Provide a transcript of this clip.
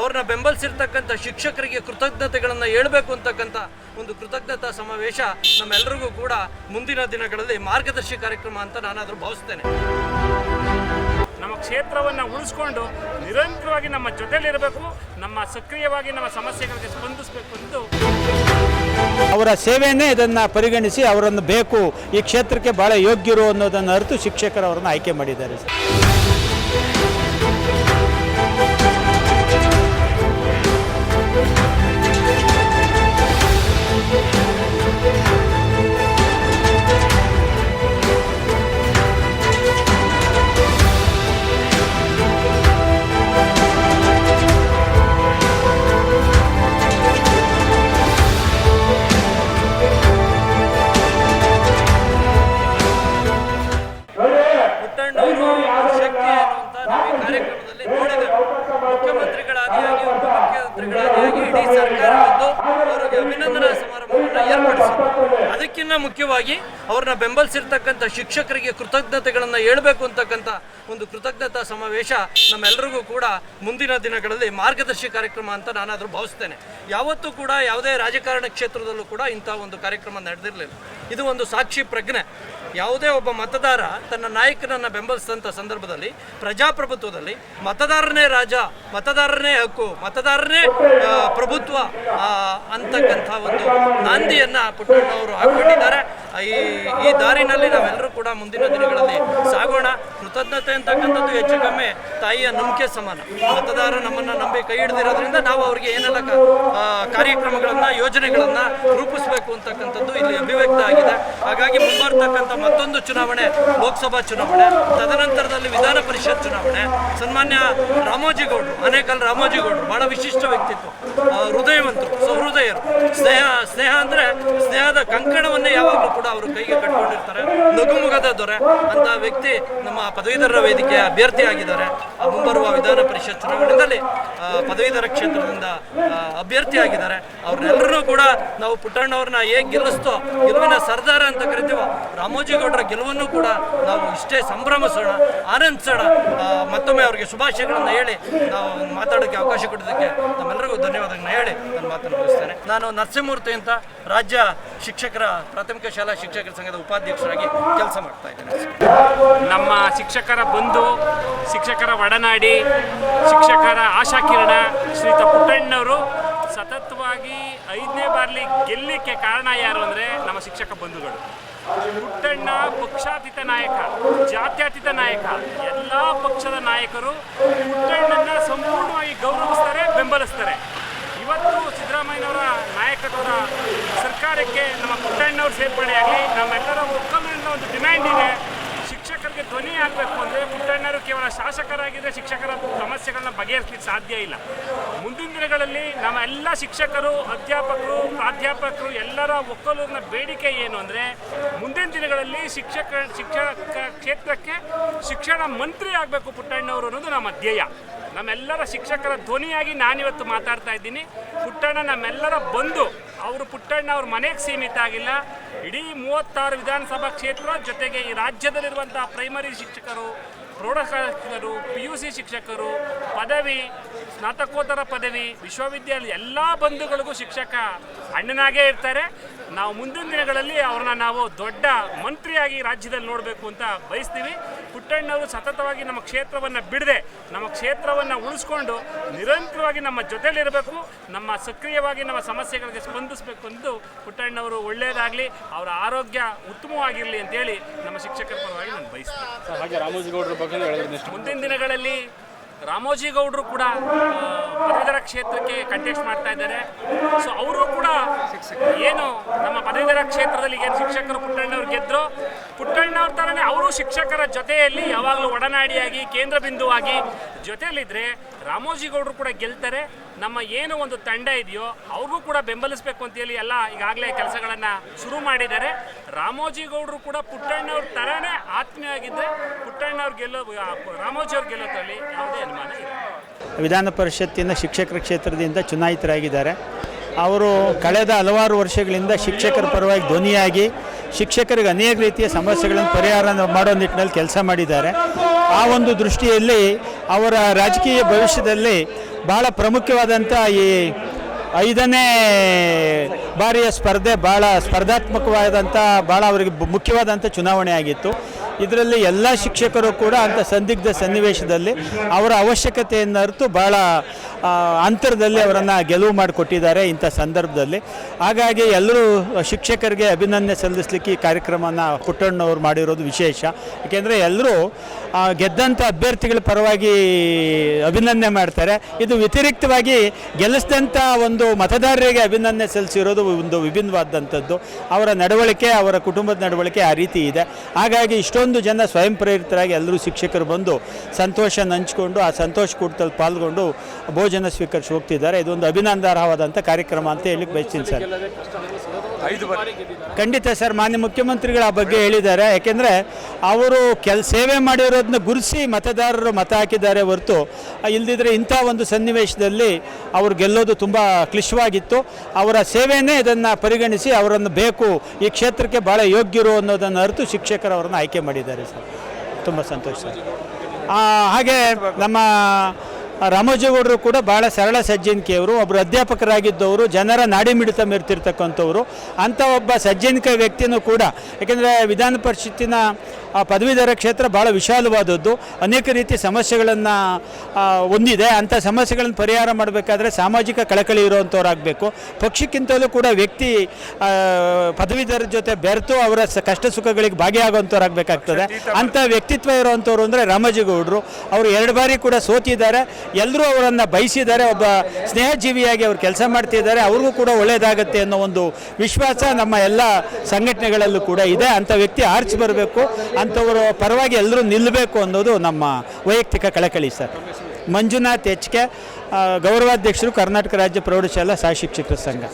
ಅವ್ರನ್ನ ಬೆಂಬಲಿಸಿರ್ತಕ್ಕಂಥ ಶಿಕ್ಷಕರಿಗೆ ಕೃತಜ್ಞತೆಗಳನ್ನು ಹೇಳಬೇಕು ಅಂತಕ್ಕಂಥ ಒಂದು ಕೃತಜ್ಞತಾ ಸಮಾವೇಶ ನಮ್ಮೆಲ್ಲರಿಗೂ ಕೂಡ ಮುಂದಿನ ದಿನಗಳಲ್ಲಿ ಮಾರ್ಗದರ್ಶಿ ಕಾರ್ಯಕ್ರಮ ಅಂತ ನಾನಾದರೂ ಭಾವಿಸ್ತೇನೆ. ನಮ್ಮ ಕ್ಷೇತ್ರವನ್ನು ಉಳಿಸ್ಕೊಂಡು ನಿರಂತರವಾಗಿ ನಮ್ಮ ಜೊತೆಯಲ್ಲಿರಬೇಕು ನಮ್ಮ ಸಕ್ರಿಯವಾಗಿ ನಮ್ಮ ಸಮಸ್ಯೆಗಳಿಗೆ ಸ್ಪಂದಿಸಬೇಕು ಎಂದು ಅವರ ಸೇವೆಯನ್ನೇ ಇದನ್ನು ಪರಿಗಣಿಸಿ ಅವರನ್ನು ಬೇಕು ಈ ಕ್ಷೇತ್ರಕ್ಕೆ ಭಾಳ ಯೋಗ್ಯರು ಅನ್ನೋದನ್ನು ಅರಿತು ಶಿಕ್ಷಕರು ಅವರನ್ನು ಆಯ್ಕೆ ಮಾಡಿದ್ದಾರೆ. ಏರ್ಪಡಿಸಿದ್ರು ಮುಖ್ಯವಾಗಿ ಅವ್ರನ್ನ ಬೆಂಬಲಿಸಿರ್ತಕ್ಕಂಥ ಶಿಕ್ಷಕರಿಗೆ ಕೃತಜ್ಞತೆಗಳನ್ನು ಹೇಳಬೇಕು ಅಂತಕ್ಕಂಥ ಒಂದು ಕೃತಜ್ಞತಾ ಸಮಾವೇಶ ನಮ್ಮೆಲ್ಲರಿಗೂ ಕೂಡ ಮುಂದಿನ ದಿನಗಳಲ್ಲಿ ಮಾರ್ಗದರ್ಶಿ ಕಾರ್ಯಕ್ರಮ ಅಂತ ನಾನಾದರೂ ಭಾವಿಸ್ತೇನೆ. ಯಾವತ್ತೂ ಕೂಡ ಯಾವುದೇ ರಾಜಕಾರಣ ಕ್ಷೇತ್ರದಲ್ಲೂ ಕೂಡ ಇಂಥ ಒಂದು ಕಾರ್ಯಕ್ರಮ ನಡೆದಿರಲಿಲ್ಲ. ಇದು ಒಂದು ಸಾಕ್ಷಿ ಪ್ರಜ್ಞೆ. ಯಾವುದೇ ಒಬ್ಬ ಮತದಾರ ತನ್ನ ನಾಯಕನನ್ನು ಬೆಂಬಲಿಸಿದಂಥ ಸಂದರ್ಭದಲ್ಲಿ, ಪ್ರಜಾಪ್ರಭುತ್ವದಲ್ಲಿ ಮತದಾರನೇ ರಾಜ, ಮತದಾರನೇ ಹಕ್ಕು, ಮತದಾರನೇ ಪ್ರಭುತ್ವ ಅಂತಕ್ಕಂಥ ಒಂದು ನಾಂದಿಯನ್ನು ಪುಟ್ಟಣ್ಣವರು ಹಾಕೊಂಡಿದ್ದಾರೆ ಈ ಈ ದಾರಿನಲ್ಲಿ ನಾವೆಲ್ಲರೂ ಕೂಡ ಮುಂದಿನ ದಿನಗಳಲ್ಲಿ ಸಾಗೋಣ. ಕೃತಜ್ಞತೆ ಅಂತಕ್ಕಂಥದ್ದು ಹೆಚ್ಚು ಕಮ್ಮಿ ತಾಯಿಯ ನಂಬಿಕೆ ಸಮಾನ. ಮತದಾರ ನಮ್ಮನ್ನು ನಂಬಿ ಕೈ ಹಿಡಿದಿರೋದ್ರಿಂದ ನಾವು ಅವರಿಗೆ ಏನೆಲ್ಲ ಕಾರ್ಯಕ್ರಮಗಳನ್ನು, ಯೋಜನೆಗಳನ್ನು ರೂಪಿಸಬೇಕು ಅಂತಕ್ಕಂಥದ್ದು ಇಲ್ಲಿ ಅಭಿವ್ಯಕ್ತ ಆಗಿದೆ. ಹಾಗಾಗಿ ಮುಂಬರ್ತಕ್ಕಂಥ ಮತ್ತೊಂದು ಚುನಾವಣೆ, ಲೋಕಸಭಾ ಚುನಾವಣೆ, ತದನಂತರದಲ್ಲಿ ವಿಧಾನ ಪರಿಷತ್ ಚುನಾವಣೆ, ಸನ್ಮಾನ್ಯ ರಾಮೋಜಿಗೌಡರು ಅನೇಕಲ್ ರಾಮೋಜಿಗೌಡರು ಬಹಳ ವಿಶಿಷ್ಟ ವ್ಯಕ್ತಿತ್ವ ಹೃದಯವಂತರು, ಸಹೃದಯರು. ಸ್ನೇಹ ಸ್ನೇಹ ಅಂದರೆ ಸ್ನೇಹದ ಕಂಕಣವನ್ನೇ ಯಾವಾಗಲೂ ಕೂಡ ಅವರು ಕೈಗೆ ಕಟ್ಕೊಂಡಿರ್ತಾರೆ. ನಗುಮುಗದ ದೊರೆ ಅಂತ ವ್ಯಕ್ತಿ ನಮ್ಮ ಪದವೀಧರರ ವೇದಿಕೆಯ ಅಭ್ಯರ್ಥಿ ಆಗಿದ್ದಾರೆ ಮುಂಬರುವ ವಿಧಾನ ಪರಿಷತ್ ಚುನಾವಣೆಯಲ್ಲಿ ಪದವೀಧರ ಕ್ಷೇತ್ರದಿಂದ ಅಭ್ಯರ್ಥಿಯಾಗಿದ್ದಾರೆ. ಅವ್ರನ್ನೆಲ್ಲರೂ ಕೂಡ ನಾವು ಪುಟ್ಟಣ್ಣವ್ರನ್ನ ಹೇಗೆ ಗೆಲ್ಲಿಸ್ತೋ ಗೆಲುವಿನ ಸರ್ದಾರ ಅಂತ ಕರಿತೀವೋ, ರಾಮೋಜಿಗೌಡರ ಗೆಲುವನ್ನು ಕೂಡ ನಾವು ಇಷ್ಟೇ ಸಂಭ್ರಮಿಸೋಣ, ಆನಂದಿಸೋಣ. ಮತ್ತೊಮ್ಮೆ ಅವರಿಗೆ ಶುಭಾಶಯಗಳನ್ನು ಹೇಳಿ, ನಾವು ಮಾತಾಡೋಕ್ಕೆ ಅವಕಾಶ ಕೊಡೋದಕ್ಕೆ ನಮ್ಮೆಲ್ಲರಿಗೂ ಧನ್ಯವಾದಗಳನ್ನ ಹೇಳಿ ನಾನು ಮಾತನ್ನು ಮುಗಿಸ್ತೇನೆ. ನಾನು ನರಸಿಂಹಮೂರ್ತಿ ಅಂತ ರಾಜ್ಯ ಶಿಕ್ಷಕರ, ಪ್ರಾಥಮಿಕ ಶಾಲಾ ಶಿಕ್ಷಕರ ಸಂಘದ ಉಪಾಧ್ಯಕ್ಷರಾಗಿ ಕೆಲಸ ಮಾಡ್ತಾ ಇದ್ದೇನೆ. ನಮ್ಮ ಶಿಕ್ಷಕರ ಬಂಧು, ಶಿಕ್ಷಕರ ಒಡನಾಡಿ ಶಿಕ್ಷಕರ ಆಶಾಕಿರಣ ಶ್ರೀತ ಪುಟ್ಟಣ್ಣವರು. ಸತತವಾಗಿ ಐದನೇ ಬಾರ್ಲಿ ಗೆಲ್ಲಲಿಕ್ಕೆ ಕಾರಣ ಯಾರು ಅಂದರೆ ನಮ್ಮ ಶಿಕ್ಷಕ ಬಂಧುಗಳು. ಪುಟ್ಟಣ್ಣ ಪಕ್ಷಾತೀತ ನಾಯಕ, ಜಾತ್ಯತೀತ ನಾಯಕ, ಎಲ್ಲ ಪಕ್ಷದ ನಾಯಕರು ಪುಟ್ಟಣ್ಣನ ಸಂಪೂರ್ಣವಾಗಿ ಗೌರವಿಸ್ತಾರೆ, ಬೆಂಬಲಿಸ್ತಾರೆ. ಇವತ್ತು ಸಿದ್ದರಾಮಯ್ಯನವರ ನಾಯಕತ್ವದ ಸರ್ಕಾರಕ್ಕೆ ನಮ್ಮ ಪುಟ್ಟಣ್ಣವ್ರ ಸೇರ್ಪಡೆಯಾಗಲಿ ನಮ್ಮೆಲ್ಲರ ಒಕ್ಕಲಿನ ಒಂದು ಡಿಮ್ಯಾಂಡ್ ಇದೆ. ಶಿಕ್ಷಕರಿಗೆ ಧ್ವನಿ ಆಗಬೇಕು ಅಂದರೆ ಪುಟ್ಟಣ್ಣರು ಕೇವಲ ಶಾಸಕರಾಗಿದ್ದರೆ ಶಿಕ್ಷಕರ ಸಮಸ್ಯೆಗಳನ್ನ ಬಗೆಹರಿಸಲಿಕ್ಕೆ ಸಾಧ್ಯ ಇಲ್ಲ. ಮುಂದಿನ ದಿನಗಳಲ್ಲಿ ನಮ್ಮ ಎಲ್ಲ ಶಿಕ್ಷಕರು, ಅಧ್ಯಾಪಕರು, ಪ್ರಾಧ್ಯಾಪಕರು ಎಲ್ಲರ ಒಕ್ಕಲೂರಿನ ಬೇಡಿಕೆ ಏನು ಅಂದರೆ ಮುಂದಿನ ದಿನಗಳಲ್ಲಿ ಶಿಕ್ಷಕ ಶಿಕ್ಷಕ ಕ್ಷೇತ್ರಕ್ಕೆ ಶಿಕ್ಷಣ ಮಂತ್ರಿ ಆಗಬೇಕು ಪುಟ್ಟಣ್ಣವರು ಅನ್ನೋದು ನಮ್ಮ ಧ್ಯೇಯ. ನಮ್ಮೆಲ್ಲರ ಶಿಕ್ಷಕರ ಧ್ವನಿಯಾಗಿ ನಾನಿವತ್ತು ಮಾತಾಡ್ತಾ ಇದ್ದೀನಿ. ಪುಟ್ಟಣ್ಣ ನಮ್ಮೆಲ್ಲರ ಬಂದು ಅವರು ಪುಟ್ಟಣ್ಣ ಅವ್ರ ಮನೆಗೆ ಸೀಮಿತ ಆಗಿಲ್ಲ. ಇಡೀ ಮೂವತ್ತಾರು ವಿಧಾನಸಭಾ ಕ್ಷೇತ್ರ ಜೊತೆಗೆ ಈ ರಾಜ್ಯದಲ್ಲಿರುವಂತಹ ಪ್ರೈಮರಿ ಶಿಕ್ಷಕರು ಪ್ರೌಢ ಶಿಕ್ಷಕರು ಪಿ ಯು ಸಿ ಶಿಕ್ಷಕರು ಪದವಿ, ಸ್ನಾತಕೋತ್ತರ ಪದವಿ, ವಿಶ್ವವಿದ್ಯಾಲಯ ಎಲ್ಲ ಬಂಧುಗಳಿಗೂ ಶಿಕ್ಷಕ ಅಣ್ಣನಾಗೇ ಇರ್ತಾರೆ. ನಾವು ಮುಂದಿನ ದಿನಗಳಲ್ಲಿ ಅವ್ರನ್ನ ನಾವು ದೊಡ್ಡ ಮಂತ್ರಿಯಾಗಿ ರಾಜ್ಯದಲ್ಲಿ ನೋಡಬೇಕು ಅಂತ ಬಯಸ್ತೀವಿ. ಪುಟ್ಟಣ್ಣವರು ಸತತವಾಗಿ ನಮ್ಮ ಕ್ಷೇತ್ರವನ್ನು ಬಿಡದೆ, ನಮ್ಮ ಕ್ಷೇತ್ರವನ್ನು ಉಳಿಸ್ಕೊಂಡು ನಿರಂತರವಾಗಿ ನಮ್ಮ ಜೊತೆಲಿರಬೇಕು ನಮ್ಮ ಸಕ್ರಿಯವಾಗಿ ನಮ್ಮ ಸಮಸ್ಯೆಗಳಿಗೆ ಸ್ಪಂದಿಸಬೇಕು ಎಂದು ಪುಟ್ಟಣ್ಣವರು ಒಳ್ಳೆಯದಾಗಲಿ, ಅವರ ಆರೋಗ್ಯ ಉತ್ತಮವಾಗಿರಲಿ ಅಂತೇಳಿ ನಮ್ಮ ಶಿಕ್ಷಕರ ಪರವಾಗಿ ನಾನು ಬಯಸ್ತೀನಿ. ಹಾಗೆ ರಾಮೋಜಿಗೌಡರ ಮುಂದಿನ ದಿನಗಳಲ್ಲಿ ರಾಮೋಜಿಗೌಡರು ಕೂಡ ಪದವೀಧರ ಕ್ಷೇತ್ರಕ್ಕೆ ಕಂಟೆಸ್ಟ್ ಮಾಡ್ತಾ ಇದ್ದಾರೆ. ಸೊ ಅವರು ಕೂಡ ಏನು ನಮ್ಮ ಪದವೀಧರ ಕ್ಷೇತ್ರದಲ್ಲಿ ಏನು ಶಿಕ್ಷಕರು ಪುಟ್ಟಣ್ಣವ್ರು ಗೆದ್ದರು ಪುಟ್ಟಣ್ಣವ್ರ ಥರನೇ ಅವರು ಶಿಕ್ಷಕರ ಜೊತೆಯಲ್ಲಿ ಯಾವಾಗಲೂ ಒಡನಾಡಿಯಾಗಿ, ಕೇಂದ್ರ ಬಿಂದುವಾಗಿ ಜೊತೆಯಲ್ಲಿದ್ದರೆ ರಾಮೋಜಿಗೌಡರು ಕೂಡ ಗೆಲ್ತಾರೆ. ನಮ್ಮ ಏನು ಒಂದು ತಂಡ ಇದೆಯೋ ಅವ್ರಿಗೂ ಕೂಡ ಬೆಂಬಲಿಸಬೇಕು ಅಂತೇಳಿ ಎಲ್ಲ ಈಗಾಗಲೇ ಕೆಲಸಗಳನ್ನು ಶುರು ಮಾಡಿದ್ದಾರೆ. ರಾಮೋಜಿಗೌಡರು ಕೂಡ ಪುಟ್ಟಣ್ಣವ್ರ ಥರನೇ ಆತ್ಮೀಯವಾಗಿದ್ದರೆ ಪುಟ್ಟಣ್ಣವ್ರು ಗೆಲ್ಲೋ ರಾಮೋಜಿಯವ್ರು ಗೆಲ್ಲೋದ್ರಲ್ಲಿ ಯಾವುದೇ ಅನುಮಾನ ಇಲ್ಲ. ವಿಧಾನ ಪರಿಷತ್ತಿನ ಶಿಕ್ಷಕರ ಕ್ಷೇತ್ರದಿಂದ ಚುನಾಯಿತರಾಗಿದ್ದಾರೆ. ಅವರು ಕಳೆದ ಹಲವಾರು ವರ್ಷಗಳಿಂದ ಶಿಕ್ಷಕರ ಪರವಾಗಿ ಧ್ವನಿಯಾಗಿ ಶಿಕ್ಷಕರಿಗೆ ಅನೇಕ ರೀತಿಯ ಸಮಸ್ಯೆಗಳನ್ನು ಪರಿಹಾರ ಮಾಡೋ ನಿಟ್ಟಿನಲ್ಲಿ ಕೆಲಸ ಮಾಡಿದ್ದಾರೆ. ಆ ಒಂದು ದೃಷ್ಟಿಯಲ್ಲಿ ಅವರ ರಾಜಕೀಯ ಭವಿಷ್ಯದಲ್ಲಿ ಭಾಳ ಪ್ರಮುಖವಾದಂಥ ಈ ಐದನೇ ಬಾರಿಯ ಸ್ಪರ್ಧೆ ಭಾಳ ಸ್ಪರ್ಧಾತ್ಮಕವಾದಂಥ ಭಾಳ ಅವರಿಗೆ ಮುಖ್ಯವಾದಂಥ ಚುನಾವಣೆ ಆಗಿತ್ತು. ಇದರಲ್ಲಿ ಎಲ್ಲ ಶಿಕ್ಷಕರು ಕೂಡ ಅಂಥ ಸಂದಿಗ್ಧ ಸನ್ನಿವೇಶದಲ್ಲಿ ಅವರ ಅವಶ್ಯಕತೆಯನ್ನು ಅರಿತು ಭಾಳ ಅಂತರದಲ್ಲಿ ಅವರನ್ನು ಗೆಲುವು ಮಾಡಿಕೊಟ್ಟಿದ್ದಾರೆ ಇಂಥ ಸಂದರ್ಭದಲ್ಲಿ. ಹಾಗಾಗಿ ಎಲ್ಲರೂ ಶಿಕ್ಷಕರಿಗೆ ಅಭಿನಂದನೆ ಸಲ್ಲಿಸಲಿಕ್ಕೆ ಈ ಕಾರ್ಯಕ್ರಮನ ಪುಟ್ಟಣ್ಣವ್ರು ಮಾಡಿರೋದು ವಿಶೇಷ. ಏಕೆಂದರೆ ಎಲ್ಲರೂ ಗೆದ್ದಂಥ ಅಭ್ಯರ್ಥಿಗಳ ಪರವಾಗಿ ಅಭಿನಂದನೆ ಮಾಡ್ತಾರೆ. ಇದು ವ್ಯತಿರಿಕ್ತವಾಗಿ ಗೆಲ್ಲಿಸಿದಂಥ ಒಂದು ಮತದಾರರಿಗೆ ಅಭಿನಂದನೆ ಸಲ್ಲಿಸಿರೋದು ಒಂದು ವಿಭಿನ್ನವಾದಂಥದ್ದು. ಅವರ ನಡವಳಿಕೆ, ಅವರ ಕುಟುಂಬದ ನಡವಳಿಕೆ ಆ ರೀತಿ ಇದೆ. ಹಾಗಾಗಿ ಇಷ್ಟೊಂದು ಜನ ಸ್ವಯಂ ಪ್ರೇರಿತರಾಗಿ ಎಲ್ಲರೂ ಶಿಕ್ಷಕರು ಬಂದು ಸಂತೋಷ ಹಂಚ್ಕೊಂಡು ಆ ಸಂತೋಷ ಕೂಟದಲ್ಲಿ ಪಾಲ್ಗೊಂಡು ಭೋಜನ ಸ್ವೀಕರಿಸಿ ಹೋಗ್ತಿದ್ದಾರೆ. ಇದೊಂದು ಅಭಿನಂದಾರ್ಹವಾದಂಥ ಕಾರ್ಯಕ್ರಮ ಅಂತ ಹೇಳಿ ಬಯಸ್ತೀನಿ ಸರ್. ಖಂಡಿತ ಸರ್ ಮಾನ್ಯ ಮುಖ್ಯಮಂತ್ರಿಗಳ ಬಗ್ಗೆ ಹೇಳಿದ್ದಾರೆ. ಯಾಕೆಂದರೆ ಅವರು ಕೆಲ ಸೇವೆ ಮಾಡಿರೋದನ್ನ ಗುರುಸಿ ಮತದಾರರು ಮತ ಹಾಕಿದ್ದಾರೆ ಹೊರತು ಇಲ್ದಿದ್ರೆ ಇಂಥ ಒಂದು ಸನ್ನಿವೇಶದಲ್ಲಿ ಅವರು ಗೆಲ್ಲೋದು ತುಂಬ ಕ್ಲಿಷ್ಟವಾಗಿತ್ತು. ಅವರ ಸೇವೆಯೇ ಇದನ್ನು ಪರಿಗಣಿಸಿ ಅವರನ್ನು ಬೇಕು ಈ ಕ್ಷೇತ್ರಕ್ಕೆ ಭಾಳ ಯೋಗ್ಯರು ಅನ್ನೋದನ್ನು ಅರಿತು ಶಿಕ್ಷಕರು ಅವರನ್ನು ಆಯ್ಕೆ ಮಾಡಿದ್ದಾರೆ ಸರ್. ತುಂಬ ಸಂತೋಷ ಸರ್. ಆ, ಹಾಗೆ ನಮ್ಮ ರಾಮೋಜಿಗೌಡರು ಕೂಡ ಭಾಳ ಸರಳ ಸಜ್ಜನಿಕೆಯವರು. ಒಬ್ಬರು ಅಧ್ಯಾಪಕರಾಗಿದ್ದವರು ಜನರ ನಾಡಿ ಮಿಡಿತ ಮೆರೆತಿರ್ತಕ್ಕಂಥವ್ರು. ಅಂಥ ಒಬ್ಬ ಸಜ್ಜನಿಕ ವ್ಯಕ್ತಿನೂ ಕೂಡ ಏಕೆಂದರೆ ವಿಧಾನ ಪರಿಷತ್ತಿನ ಆ ಪದವೀಧರ ಕ್ಷೇತ್ರ ಭಾಳ ವಿಶಾಲವಾದದ್ದು. ಅನೇಕ ರೀತಿ ಸಮಸ್ಯೆಗಳನ್ನು ಹೊಂದಿದೆ. ಅಂಥ ಸಮಸ್ಯೆಗಳನ್ನು ಪರಿಹಾರ ಮಾಡಬೇಕಾದ್ರೆ ಸಾಮಾಜಿಕ ಕಳಕಳಿ ಇರುವಂಥವ್ರಾಗಬೇಕು. ಪಕ್ಷಕ್ಕಿಂತಲೂ ಕೂಡ ವ್ಯಕ್ತಿ ಪದವೀಧರ ಜೊತೆ ಬೆರೆತು ಅವರ ಸ- ಕಷ್ಟ ಸುಖಗಳಿಗೆ ಭಾಗಿಯಾಗುವಂಥವ್ರಾಗಬೇಕಾಗ್ತದೆ. ಅಂಥ ವ್ಯಕ್ತಿತ್ವ ಇರುವಂಥವ್ರು ಅಂದರೆ ರಾಮೋಜಿಗೌಡರು. ಅವರು ಎರಡು ಬಾರಿ ಕೂಡ ಸೋತಿದ್ದಾರೆ. ಎಲ್ಲರೂ ಅವರನ್ನು ಬಯಸಿದ್ದಾರೆ ಒಬ್ಬ ಸ್ನೇಹಜೀವಿಯಾಗಿ ಅವರು ಕೆಲಸ ಮಾಡ್ತಿದ್ದಾರೆ, ಅವ್ರಿಗೂ ಕೂಡ ಒಳ್ಳೆಯದಾಗತ್ತೆ ಅನ್ನೋ ಒಂದು ವಿಶ್ವಾಸ ನಮ್ಮ ಎಲ್ಲ ಸಂಘಟನೆಗಳಲ್ಲೂ ಕೂಡ ಇದೆ. ಅಂಥ ವ್ಯಕ್ತಿ ಆರ್ಚ್ ಬರಬೇಕು. ಅಂಥವರು ಪರವಾಗಿ ಎಲ್ಲರೂ ನಿಲ್ಲಬೇಕು ಅನ್ನೋದು ನಮ್ಮ ವೈಯಕ್ತಿಕ ಕಳಕಳಿ ಸರ್. ಮಂಜುನಾಥ್ ಎಚ್ ಕೆ ಗೌರವಾಧ್ಯಕ್ಷರು ಕರ್ನಾಟಕ ರಾಜ್ಯ ಪ್ರೌಢಶಾಲಾ ಸಹ ಶಿಕ್ಷಕರ ಸಂಘ.